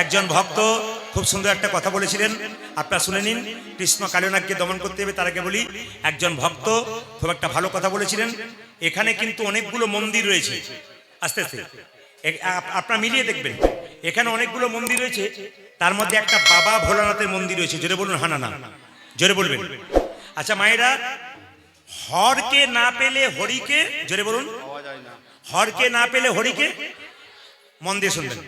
একজন ভক্ত খুব সুন্দর একটা কথা বলেছিলেন। আপনারা শুনে নিন, কৃষ্ণ কালীনাথকে দমন করতে হবে, তার আগে বলি, একজন ভক্ত খুব একটা ভালো কথা বলেছিলেন। এখানে কিন্তু অনেকগুলো মন্দির রয়েছে। আস্তে আস্তে। আপনারা মিলিয়ে দেখবেন, এখানে অনেকগুলো মন্দির রয়েছে। তার মধ্যে একটা বাবা ভোলানাথের মন্দির রয়েছে। জোরে বলুন হানা না। জোরে বলবেন। আচ্ছা মায়েরা, হরকে না পেলে হরিকে, জোরে বলুন, হরকে না পেলে হরিকে, মন দিয়ে শুনবেন।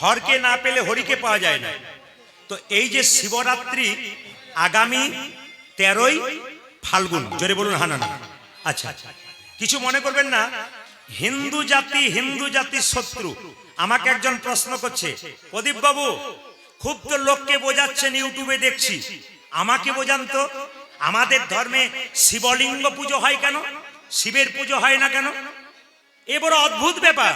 হরকে না পেলে হরিকে পাওয়া যায় না। তো এই যে শিবরাত্রি আগামী তেরোই ফাল্গুন, জোরে বলুন, হানা না আচ্ছা কিছু মনে করবেন না? হিন্দু জাতি, হিন্দু জাতির শত্রু। আমাকে একজন প্রশ্ন করছে প্রদীপ বাবু খুব তো লোককে বোঝাচ্ছেন, ইউটিউবে দেখছি। আমাকে বোঝান তো, আমাদের ধর্মে শিবলিঙ্গ পুজো হয় কেন? শিবের পুজো হয় না কেন? এ বড় অদ্ভুত ব্যাপার।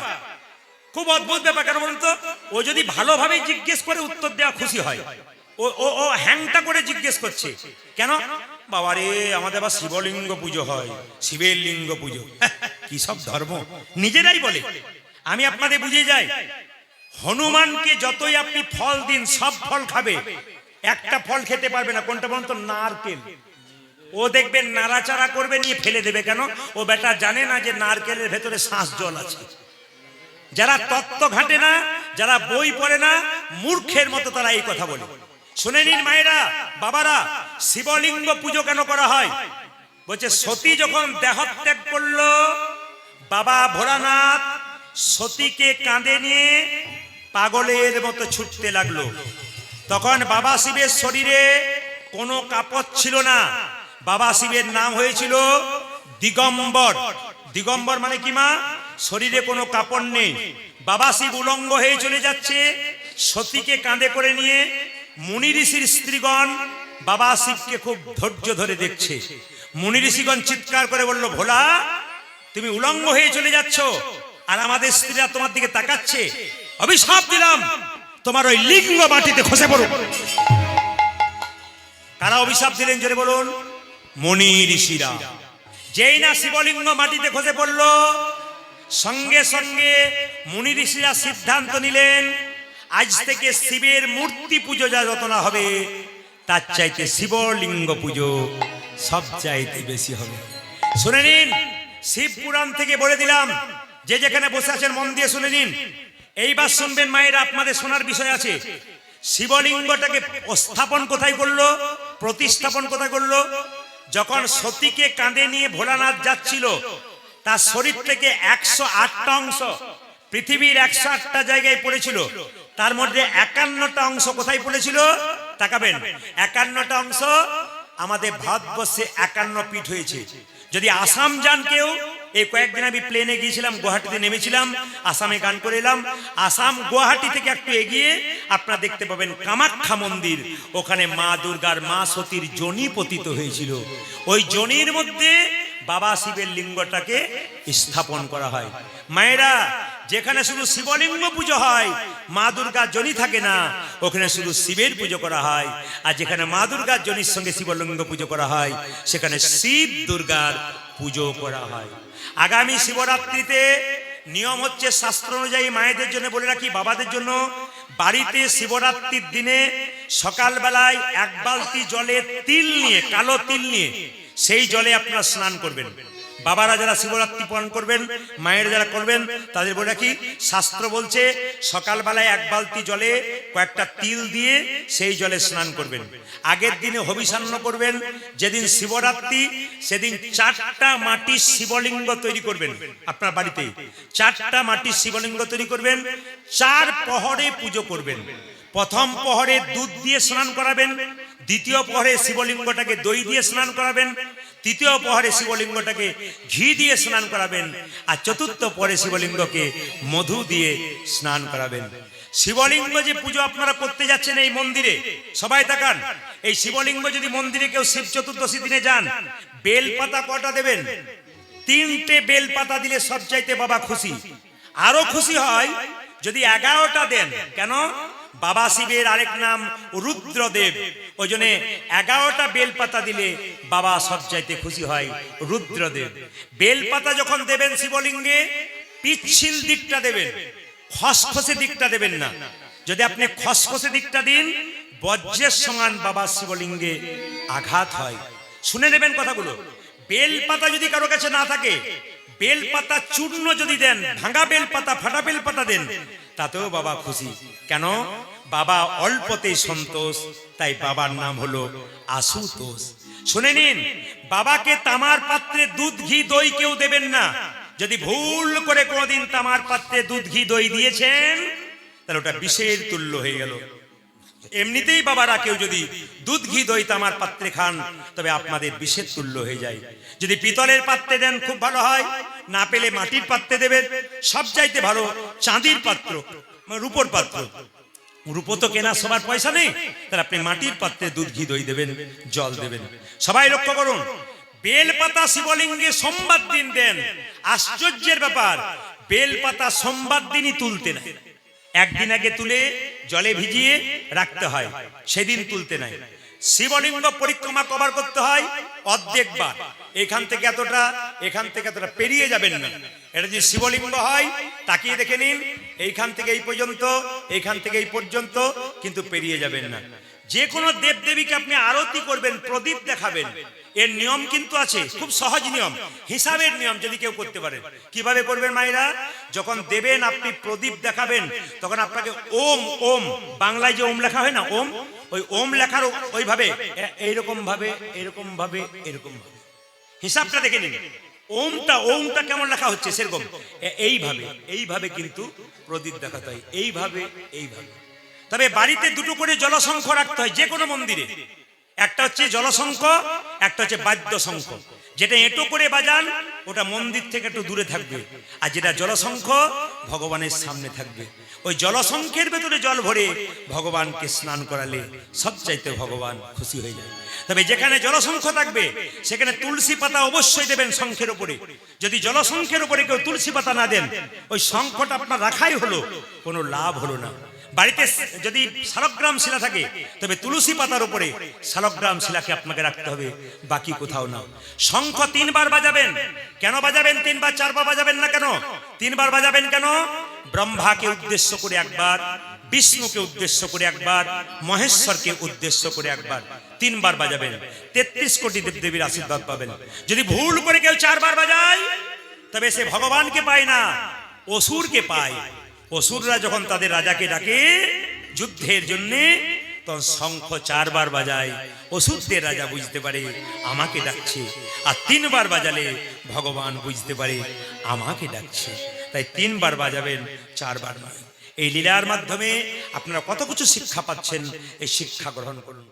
খুব অদ্ভুত ব্যাপার কেন বলুন তো? ও যদি ভালোভাবে জিজ্ঞেস করে উত্তর দেওয়া খুশি হয় ও ও ও হ্যাংটা করে জিজ্ঞেস করছে কেন? বাবা রে আমাদের আবার শিবলিঙ্গ পুজো হয় শিবের লিঙ্গ পুজো। হ্যাঁ, কি সব ধর্ম? নিজেরাই বলে। আমি আপনাদের বুঝিয়ে যাই হনুমানকে যতই আপনি ফল দিন সব ফল খাবে। একটা ফল খেতে পারবে না কোনটা বলুন তো? নারকেল। ও দেখবেন নাড়াচাড়া করবে নিয়ে ফেলে দেবে কেন? ও বেটা জানে না যে নারকেলের ভেতরে শ্বাস জল আছে। যারা তত্ত্ব ঘাটে না, যারা বই পড়ে না, মূর্খের মতো তারা এই কথা বলে। শুনে নিন মায়েরা, বাবারা, শিবলিঙ্গ পুজো কেন করা হয়? বলছে, সতী যখন দেহত্যাগ করল, বাবা ভোলানাথ সতীকে কাঁধে নিয়ে পাগলের মতো ছুটতে লাগল। তখন বাবা শিবের শরীরে কোনো কাপড় ছিল না। বাবা শিবের নাম হয়েছিল দিগম্বর। দিগম্বর মানে কি মা? শরীরে কোনো কাপড় নেই। বাবা উলঙ্গ হয়ে চলে যাচ্ছে। সতীকে কাঁধে করে নিয়ে মুনি ঋষির স্ত্রীগণ বাবা শিবকে খুব ধৈর্য ধরে দেখছে। মুনি ঋষিগণ চিৎকার করে বলল, ভোলা, তুমি উলঙ্গ হয়ে চলে যাচ্ছ আর আমাদের স্ত্রীরা তোমার দিকে তাকাচ্ছে। অভিশাপ দিলাম, তোমার ওই লিঙ্গ মাটিতে খসে পড়ো। কারা অভিশাপ দিলেন জোরে বলুন? মনি ঋষিরা। যেই না শিবলিঙ্গ মাটিতে খসে পড়ল সঙ্গে সঙ্গে মুনি ঋষিরা সিদ্ধান্ত নিলেন, আজ থেকে শিবের মূর্তি পুজো যা যত না হবে, তার চাইতে শিবলিঙ্গ পুজো সব চাইতে বেশি হবে। শুনে নিন, শিব পুরাণ থেকে বলে দিলাম, যে যেখানে বসে আছেন মন দিয়ে শুনে নিন। এইবার শুনবেন মায়েরা, আপনাদের শোনার বিষয় আছে। শিবলিঙ্গটাকে স্থাপন কোথায় করল, প্রতিস্থাপন কোথায় করল? যখন সতীকে কাঁধে নিয়ে ভোলানাথ যাচ্ছিল তার শরীর থেকে একশো আটটা অংশ পৃথিবীর একশো আটটা জায়গায় পড়েছিল। তার মধ্যে একান্নটা অংশ কোথায় পড়েছিল? তাকাবেন। একান্নটা অংশ আমাদের ভারতবর্ষে একান্ন পিঠ হয়েছে। যদি আসাম যান কেউ, এই কয়েকদিন আমি প্লেনে গিয়েছিলাম, গুয়াহাটিতে নেমেছিলাম, আসামে গান করে এলাম। আসাম গুয়াহাটি থেকে একটু এগিয়ে আপনারা দেখতে পাবেন কামাখ্যা মন্দির। ওখানে মা দুর্গার মা সতীর জনি পতিত হয়েছিল। ওই জনির মধ্যে বাবা শিবের লিঙ্গটাকে স্থাপন করা হয়। মায়েরা, যেখানে শুধু শিবলিঙ্গ পুজো হয়, মা দুর্গার জনি থাকে না, ওখানে শুধু শিবের পুজো করা হয়। আর যেখানে মা দুর্গার জনির সঙ্গে শিবলিঙ্গ পুজো করা হয়, সেখানে শিব দুর্গার পুজো করা হয়। আগামী শিবরাত্রিতে নিয়ম হচ্ছে শাস্ত্র অনুযায়ী মায়েদের জন্য বলে রাখি, বাবাদের জন্য। বাড়িতে শিবরাত্রির দিনে সকালবেলায় এক বালতি জলে তিল নিয়ে, কালো তিল নিয়ে সেই জলে আপনারা স্নান করবেন। বাবারা যারা শিবরাত্রি পালন করবেন, মায়ের যারা করবেন, তাদের বলে রাখি, শাস্ত্র বলছে, সকালবেলায় এক বালতি জলে কয়েকটা তিল দিয়ে সেই জলে স্নান করবেন। আগের দিনে হবিষান্ন করবেন, যেদিন শিবরাত্রি, সেদিন চারটা মাটির শিবলিঙ্গ তৈরি করবেন আপনার বাড়িতে। চারটা মাটির শিবলিঙ্গ তৈরি করবেন, চার পহরে পুজো করবেন। প্রথম পহরে দুধ দিয়ে স্নান করাবেন, দ্বিতীয় পহরে শিবলিঙ্গটাকে দই দিয়ে স্নান করাবেন তৃতীয় পহরে শিবলিঙ্গটাকে ঘি দিয়ে স্নান করাবেন আর চতুর্থ পরে শিবলিঙ্গকে মধু দিয়ে স্নান করাবেন। শিবলিঙ্গ যে পুজো আপনারা করতে যাচ্ছেন এই মন্দিরে, সবাই তাকান। এই শিবলিঙ্গ যদি মন্দিরে কেউ শিব চতুর্দশী দিনে যান, বেল পাতা কটা দেবেন? তিনটে বেল পাতা দিলে সব চাইতে বাবা খুশি। আরও খুশি হয় যদি এগারোটা দেন। কেন? বাবা শিবের আরেক নাম রুদ্রদেব। ওই জন্য এগারোটা বেলপাতা দিলে বাবা সব চাইতে খুশি হয় রুদ্রদেব। বেলপাতা যখন দেবেন শিবলিঙ্গে, পিচ্ছিল দিকটা দেবেন, খসখসে দিকটা দেবেন না। যদি আপনি খসখসে দিকটা দিন, বজ্রের সমান বাবা শিবলিঙ্গে আঘাত হয়। শুনে নেবেন কথাগুলো। বেলপাতা যদি কারও কাছে না থাকে বেল পাতা চূর্ণ যদি দেন, ভাঙা বেল পাতা ফাটা বেল পাতা দেন, তাতেও বাবা খুশি। কেন? বাবা অল্পতেই সন্তোষ, তাই বাবার নাম হলো আশুতোষ। শুনে নিন, বাবাকে তামার পাত্রে দুধ, ঘি, দই কেউ দেবেন না। যদি ভুল করে কোনোদিন তামার পাত্রে দুধ, ঘি, দই দিয়েছেন, তাহলে ওটা বিষের তুল্য হয়ে গেল। এমনিতেই বাবারা কেউ যদি দুধ ঘি দই তামার পাত্রে খান, তবে আপনাদের বিষের তুল্য হয়ে যায়। যদি পিতলের পাত্রে দেন, খুব ভালো হয়। না পেলে মাটির পাত্রে দেবেন। সব চাইতে ভালো চাঁদির পাত্র মানে রূপোর পাত্র। রূপো তো কেনা, সবার পয়সা নেই। তাহলে আপনি মাটির পাত্রে দুধ ঘি দই দেবেন, জল দেবেন। সবাই লক্ষ্য করুন, বেলপাতা শিবলিঙ্গে সোমবার দিন দেন। আশ্চর্যের ব্যাপার, বেলপাতা সোমবার দিনই তুলতে নাই একদিন আগে তুলে জলে ভিজিয়ে রাখতে হয়, সেদিন তুলতে নাই। শিবলিঙ্গ পরিক্রমা কভার করতে হয়, অর্ধেক অর্ধেকবার এখান থেকে এতটা, এখান থেকে এতটা পেরিয়ে যাবেন না। এটা যদি শিবলিঙ্গ হয়, তাকিয়ে দেখে নিন, এইখান থেকে এই পর্যন্ত, এইখান থেকে এই পর্যন্ত, কিন্তু পেরিয়ে যাবেন না। যে কোনো দেবদেবীকে আপনি আরতি করবেন, প্রদীপ দেখাবেন। এর নিয়ম কিন্তু আছে, খুব সহজ নিয়ম। হিসাবের নিয়ম যদি কেউ করতে পারে। কীভাবে করবেন মায়েরা? যখন দেবেন, আপনি প্রদীপ দেখাবেন, তখন আপনাকে ওম ওম, বাংলায় যে ওম লেখা হয় না, ওম, ওই ওম লেখার ওইভাবে এইরকম ভাবে এরকম ভাবে এরকম ভাবে হিসাবটা দেখে নিন। ওমটা ওমটা কেমন লেখা হচ্ছে? সেরকম। এইভাবে এইভাবে কিন্তু প্রদীপ দেখাতে হয়। এইভাবে এইভাবে। তবে বাড়িতে দুটো করে জলসংখ্য রাখতে হয়, যে কোনো মন্দিরে। একটা হচ্ছে জলশঙ্খ একটা হচ্ছে বাদ্য শঙ্খ যেটা এঁটো করে বাজান, ওটা মন্দির থেকে একটু দূরে থাকবে। আর যেটা জলশঙ্খ ভগবানের সামনে থাকবে। ওই জলশঙ্খের ভেতরে জল ভরে ভগবানকে স্নান করালে সবচাইতে ভগবান খুশি হয়ে যায়। তবে যেখানে জলশঙ্খ থাকবে, সেখানে তুলসী পাতা অবশ্যই দেবেন শঙ্খের উপরে। যদি জলশঙ্খের উপরে কেউ তুলসী পাতা না দেন, ওই শঙ্খটা আপনার রাখাই হলো, কোনো লাভ হলো না। বাড়িতে যদি শালগ্রাম শিলা থাকে, তবে তুলসী পাতার উপরে শালগ্রাম শিলাকে আপনাকে রাখতে হবে, বাকি কোথাও না। শঙ্খ তিনবার বাজাবেন। কেন বাজাবেন? তিনবার, চারবার বাজাবেন না কেন? তিনবার বাজাবেন কেন? ব্রহ্মাকে উদ্দেশ্য করে একবার, বিষ্ণুকে উদ্দেশ্য করে একবার, মহেশ্বরকে উদ্দেশ্য করে একবার তিনবার বাজাবেন। তেত্রিশ কোটি দেবদেবীর আশীর্বাদ পাবেন। যদি ভুল করে কেউ চারবার বাজায়, তবে সে ভগবানকে পায় না, অসুরকে পায়। অসুররা যখন তাদের রাজাকে ডাকে যুদ্ধের জন্য, তখন শঙ্খ চারবার বাজায়। অসুরদের রাজা বুঝতে পারে, আমাকে ডাকছে। আর তিনবার বাজালে ভগবান বুঝতে পারে, আমাকে ডাকছে। তাই তিনবার বাজাবেন, চারবার নয়। এই লীলার মাধ্যমে আপনারা কত কিছু শিক্ষা পাচ্ছেন, এই শিক্ষা গ্রহণ করুন।